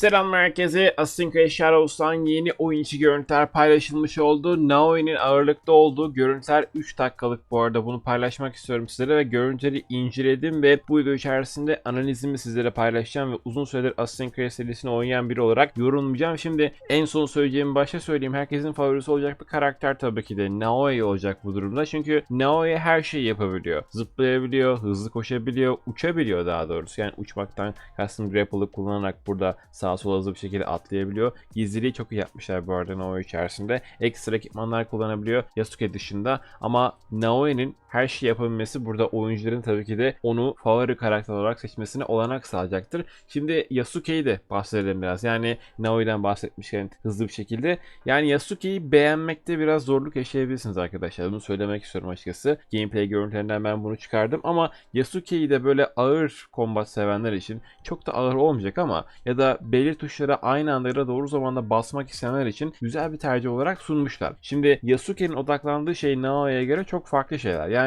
Selam herkese. Assassin's Creed Shadows'tan yeni oyun içi görüntüler paylaşılmış oldu. Naoi'nin ağırlıkta olduğu görüntüler 3 dakikalık bu arada. Bunu paylaşmak istiyorum sizlere ve görüntüleri inceledim ve bu video içerisinde analizimi sizlere paylaşacağım ve uzun süredir Assassin's Creed serisini oynayan biri olarak yorumlayacağım. Şimdi en son söyleyeceğimi başta söyleyeyim. Herkesin favorisi olacak bir karakter tabii ki de Naoi olacak bu durumda. Çünkü Naoi her şeyi yapabiliyor. Zıplayabiliyor, hızlı koşabiliyor, uçabiliyor daha doğrusu. Yani uçmaktan kastım grapple'ı kullanarak burada sağa sola hızlı bir şekilde atlayabiliyor. Gizliliği çok iyi yapmışlar bu arada Naoi içerisinde. Ekstra ekipmanlar kullanabiliyor Yasuke dışında. Ama Naoi'nin her şeyi yapabilmesi burada oyuncuların tabii ki de onu favori karakter olarak seçmesine olanak sağlayacaktır. Şimdi Yasuke'yi de bahsedelim biraz. Yani Naoi'den bahsetmişken hızlı bir şekilde. Yani Yasuke'yi beğenmekte biraz zorluk yaşayabilirsiniz arkadaşlar. Bunu söylemek istiyorum açıkçası. Gameplay görüntülerinden ben bunu çıkardım ama Yasuke'yi de böyle ağır kombat sevenler için çok da ağır olmayacak ama ya da belli tuşlara aynı anda ya da doğru zamanda basmak isteyenler için güzel bir tercih olarak sunmuşlar. Şimdi Yasuke'nin odaklandığı şey Naoi'ye göre çok farklı şeyler. Yani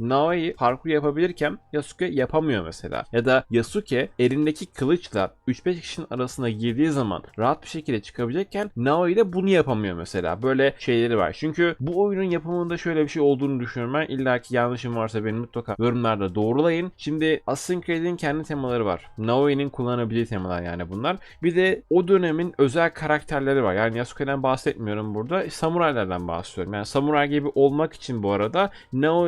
Naoi parkur yapabilirken Yasuke yapamıyor mesela. Ya da Yasuke elindeki kılıçla 3-5 kişinin arasına girdiği zaman rahat bir şekilde çıkabilecekken Naoi de bunu yapamıyor mesela. Böyle şeyleri var. Çünkü bu oyunun yapımında şöyle bir şey olduğunu düşünüyorum ben. İlla ki yanlışım varsa beni mutlaka yorumlarda doğrulayın. Şimdi Assassin's Creed'in kendi temaları var. Naoi'nin kullanabildiği temalar yani bunlar. Bir de o dönemin özel karakterleri var. Yani Yasuke'den bahsetmiyorum burada. Samuraylardan bahsediyorum. Yani samuray gibi olmak için bu arada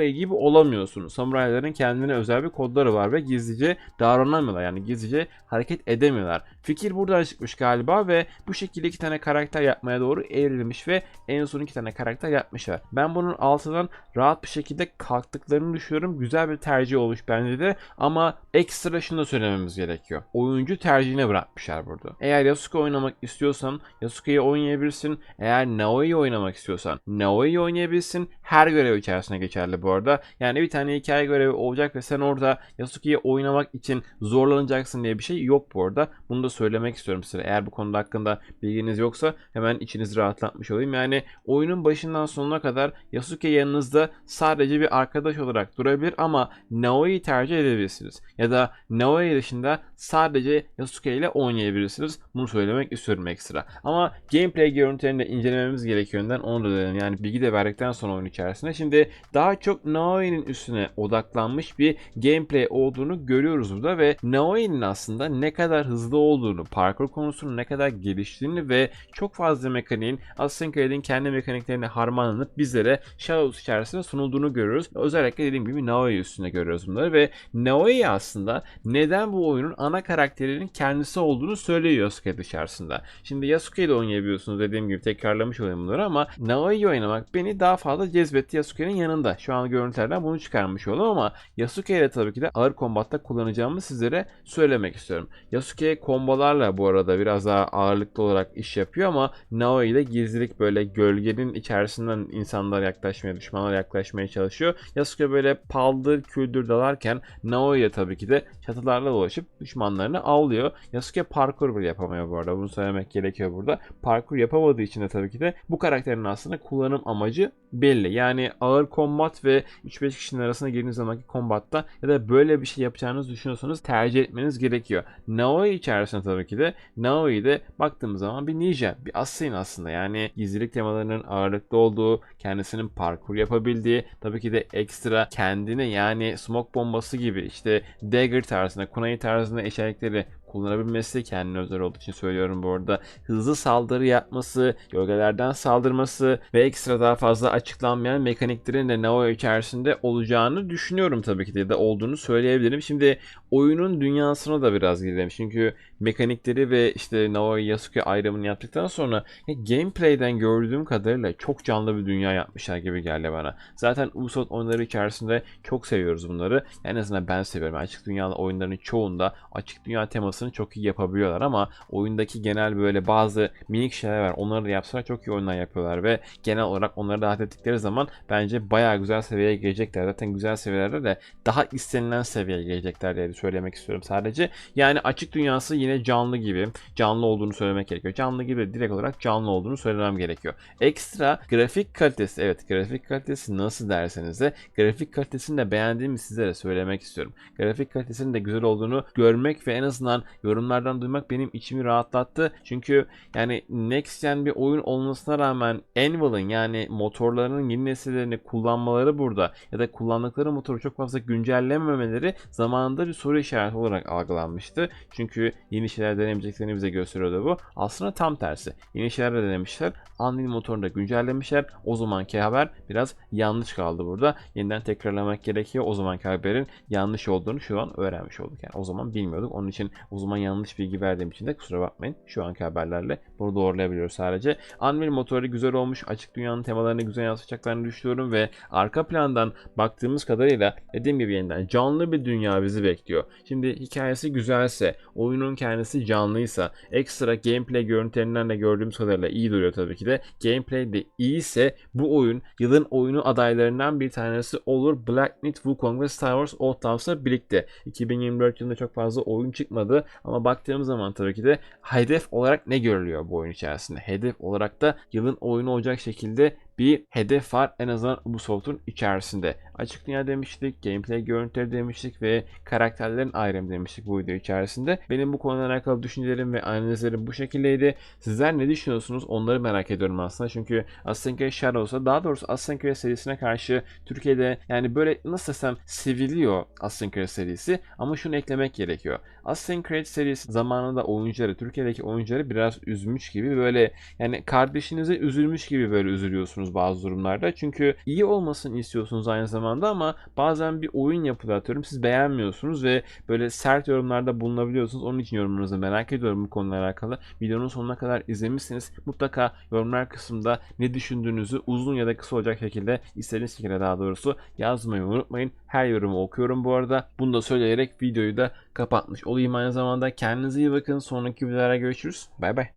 Naoi gibi olamıyorsunuz. Samurayların kendine özel bir kodları var ve gizlice davranamıyorlar. Yani gizlice hareket edemiyorlar. Fikir buradan çıkmış galiba ve bu şekilde iki tane karakter yapmaya doğru evrilmiş ve en son iki tane karakter yapmışlar. Ben bunun altından rahat bir şekilde kalktıklarını düşünüyorum. Güzel bir tercih olmuş bence de ama ekstra şunu da söylememiz gerekiyor. Oyuncu tercihine bırakmışlar burada. Eğer Yasuke oynamak istiyorsan Yasuke'yi oynayabilirsin. Eğer Naoi'yi oynamak istiyorsan Naoi'yi oynayabilirsin. Her görev içerisine geçerli bu arada. Yani bir tane hikaye görevi olacak ve sen orada Yasuke'yi oynamak için zorlanacaksın diye bir şey yok bu arada. Bunu da söylemek istiyorum size. Eğer bu konuda hakkında bilginiz yoksa hemen içinizi rahatlatmış olayım. Yani oyunun başından sonuna kadar Yasuke yanınızda sadece bir arkadaş olarak durabilir ama Naoi'yi tercih edebilirsiniz. Ya da Naoi dışında sadece Yasuke ile oynayabilirsiniz. Bunu söylemek istiyorum ekstra. Ama gameplay görüntülerini de incelememiz gerekiyor. Onu da dedim. Yani bilgi de verdikten sonra oyun içerisinde. Şimdi daha çok Naoi'nin üstüne odaklanmış bir gameplay olduğunu görüyoruz burada ve Naoi'nin aslında ne kadar hızlı olduğunu, parkur konusunu ne kadar geliştiğini ve çok fazla mekaniğin Assassin's Creed'in kendi mekaniklerine harmanlanıp bizlere Shadows içerisinde sunulduğunu görüyoruz. Özellikle dediğim gibi Naoi üstüne görüyoruz bunları ve Naoi aslında neden bu oyunun ana karakterinin kendisi olduğunu söylüyor Yasuke dışarısında. Şimdi Yasuke'yi de oynayabiliyorsunuz dediğim gibi tekrarlamış olayım bunları ama Naoi'yi oynamak beni daha fazla cezbetti Yasuke'nin yanında. Şu an görüntülerden bunu çıkarmış oldum ama Yasuke ile tabii ki de ağır kombatta kullanacağımı sizlere söylemek istiyorum. Yasuke kombolarla bu arada biraz daha ağırlıklı olarak iş yapıyor ama Naoi ile gizlilik böyle gölgenin içerisinden insanlar yaklaşmaya, düşmanlar yaklaşmaya çalışıyor. Yasuke böyle paldır küldür dalarken Naoi ile tabii ki de çatılarla dolaşıp düşmanlarını avlıyor. Yasuke parkur bile yapamıyor bu arada. Bunu söylemek gerekiyor burada. Parkur yapamadığı için de tabii ki de bu karakterin aslında kullanım amacı belli. Yani ağır kombat ve 3-5 kişinin arasına girdiğiniz zamanki kombatta ya da böyle bir şey yapacağınızı düşünüyorsanız tercih etmeniz gerekiyor. Naoi içerisinde tabii ki de Naoi de baktığımız zaman bir ninja, bir assassin aslında. Yani gizlilik temalarının ağırlıklı olduğu, kendisinin parkur yapabildiği, tabii ki de ekstra kendine yani smoke bombası gibi işte dagger tarzında, kunai tarzında eşyalikleri kullanabilmesi kendine özel olduğu için söylüyorum bu arada. Hızlı saldırı yapması, gölgelerden saldırması ve ekstra daha fazla açıklanmayan mekaniklerin de Nao içerisinde olacağını düşünüyorum tabii ki de, de olduğunu söyleyebilirim. Şimdi oyunun dünyasına da biraz girelim. Çünkü mekanikleri ve işte Naoi Yasuke ayrımını yaptıktan sonra ya gameplay'den gördüğüm kadarıyla çok canlı bir dünya yapmışlar gibi geldi bana. Zaten Ubisoft oyunları içerisinde çok seviyoruz bunları. En azından ben seviyorum. Açık dünya oyunlarının çoğunda açık dünya temasını çok iyi yapabiliyorlar ama oyundaki genel böyle bazı minik şeyler var. Onları da yapsalar çok iyi oyunlar yapıyorlar ve genel olarak onları da ettikleri zaman bence bayağı güzel seviyeye gelecekler. Zaten güzel seviyelerde de daha istenilen seviyeye gelecekler diye söylemek istiyorum sadece. Yani açık dünyası yine canlı gibi. Canlı olduğunu söylemek gerekiyor. Canlı gibi direkt olarak canlı olduğunu söylemem gerekiyor. Ekstra grafik kalitesi. Evet grafik kalitesi nasıl derseniz de grafik kalitesini de beğendiğimi sizlere söylemek istiyorum. Grafik kalitesinin de güzel olduğunu görmek ve en azından yorumlardan duymak benim içimi rahatlattı. Çünkü yani Next Gen bir oyun olmasına rağmen Anvil'ın yani motorlarının yeni nesillerini kullanmaları burada ya da kullandıkları motoru çok fazla güncellememeleri zamanında bir soru işareti olarak algılanmıştı. Çünkü yeni şeyler denemeyeceklerini bize gösteriyordu bu. Aslında tam tersi. Yeni şeyler de denemişler. Unreal motorunu da güncellemişler. O zamanki haber biraz yanlış kaldı burada. Yeniden tekrarlamak gerekiyor. O zamanki haberin yanlış olduğunu şu an öğrenmiş olduk. Yani o zaman bilmiyorduk. Onun için o zaman yanlış bilgi verdiğim için de kusura bakmayın. Şu anki haberlerle bunu doğrulayabiliyoruz sadece. Unreal motoru güzel olmuş. Açık dünyanın temalarını güzel yansıtacaklarını düşünüyorum ve arka plandan baktığımız kadarıyla dediğim gibi yeniden canlı bir dünya bizi bekliyor. Şimdi hikayesi güzelse, oyunun kendisi canlıysa, ekstra gameplay görüntülerinden de gördüğümüz kadarıyla iyi duruyor tabii ki de. Gameplay de iyiyse bu oyun yılın oyunu adaylarından bir tanesi olur. Black Myth, Wukong ve Star Wars Old Towns'la birlikte. 2024 yılında çok fazla oyun çıkmadı ama baktığımız zaman tabii ki de hedef olarak ne görülüyor bu oyun içerisinde? Hedef olarak da yılın oyunu olacak şekilde bir hedef var en azından Ubisoft'un içerisinde. Açık dünya demiştik, gameplay görüntüleri demiştik ve karakterlerin ayrımı demiştik bu video içerisinde. Benim bu konuyla alakalı düşüncelerim ve analizlerim bu şekildeydi. Sizler ne düşünüyorsunuz onları merak ediyorum aslında. Çünkü Assassin's Creed Shadows'a daha doğrusu Assassin's Creed serisine karşı Türkiye'de yani böyle nasıl desem seviliyor Assassin's Creed serisi ama şunu eklemek gerekiyor. Assassin's Creed serisi zamanında oyuncuları, Türkiye'deki oyuncuları biraz üzmüş gibi böyle yani kardeşinize üzülmüş gibi böyle üzülüyorsunuz bazı durumlarda. Çünkü iyi olmasını istiyorsunuz aynı zamanda ama bazen bir oyun yapılıyor atıyorum siz beğenmiyorsunuz ve böyle sert yorumlarda bulunabiliyorsunuz. Onun için yorumlarınızı merak ediyorum bu konuyla alakalı. Videonun sonuna kadar izlemişsiniz. Mutlaka yorumlar kısmında ne düşündüğünüzü uzun ya da kısa olacak şekilde istediğiniz şekilde daha doğrusu yazmayı unutmayın. Her yorumu okuyorum bu arada. Bunu da söyleyerek videoyu da kapatmış olayım aynı zamanda. Kendinize iyi bakın. Sonraki videolara görüşürüz. Bay bay.